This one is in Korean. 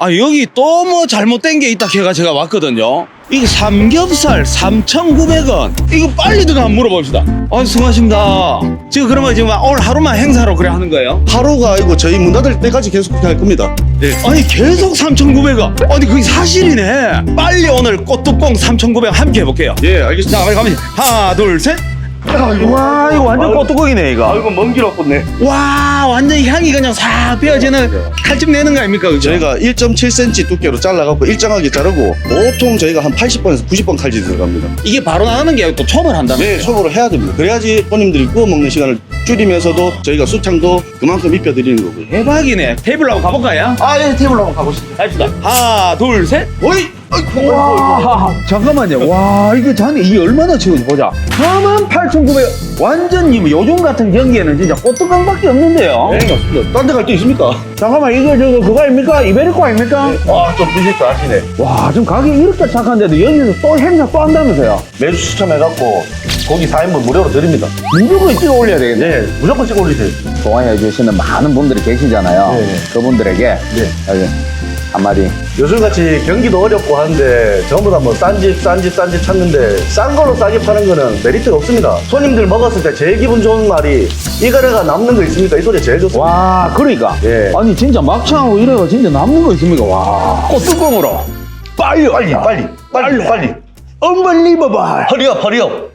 아 여기 또 뭐 잘못된 게 있다 해가 제가 왔거든요. 이거 삼겹살 3,900원. 이거 빨리 들어가 한번 물어봅시다. 아 수고하십니다. 지금 그러면 지금 오늘 하루만 행사로 그래 하는 거예요? 하루가 아니고 저희 문 닫을 때까지 계속 그렇게 할 겁니다. 예. 아니 계속 3,900원. 아니 그게 사실이네. 빨리 오늘 꽃뚜껑 3,900원 함께 해볼게요. 예, 알겠습니다. 자 빨리 가보시 하나 둘셋 와 이거 완전 꽃뚜껑이네 이거 아이고 먼길 왔겠네. 와 완전 향이 그냥 싹 빼어지는 칼집 내는 거 아닙니까 그죠? 저희가 1.7cm 두께로 잘라갖고 일정하게 자르고 보통 저희가 한 80번에서 90번 칼질이 들어갑니다. 이게 바로 나가는 게또 첨을 한다는 네, 거죠? 초보를 해야 됩니다. 그래야지 손님들이 구워 먹는 시간을 줄이면서도 저희가 수창도 그만큼 입혀드리는 거고요. 대박이네 테이블로 한번 가볼까요? 아, 예, 테이블로 한번 가보시죠. 갑시다 하나 둘 셋 오이! 와 잠깐만요 와 이거 잔이 이게 얼마나 치고지 보자 48,900원 완전 이 요즘 같은 경기에는 진짜 꽃뚜껑밖에 없는데요 네, 맞습니다. 딴 데 갈 데 있습니까? 잠깐만 이거 저거 그거 아닙니까? 이베리코 아닙니까? 와, 좀 드실 줄 아시네. 와 지금 가격이 이렇게 착한데도 여기서 또 행사 또 한다면서요 매주 추첨해갖고 고기 4인분 무료로 드립니다. 무조건 찍어 올려야 되겠네 네, 무조건 찍어 올리세요. 좋아해 주시는 많은 분들이 계시잖아요 네. 그분들에게 네. 여기 한마디 요즘같이 경기도 어렵고 한데 전부 다 뭐 싼 집, 싼 집, 싼집 찾는데 싼 거로 싸게 파는 거는 메리트가 없습니다. 손님들 먹었을 때 제일 기분 좋은 말이 이 거래가 남는 거 있습니까? 이 소리 제일 좋습니다. 와 그러니까 예. 아니 진짜 막창하고 이래가 진짜 남는 거 있습니까 와 꽃뚜껑으로 빨리 빨리, 빨리, 빨리, 빨리. 언벌리버블 허리업, 허리업.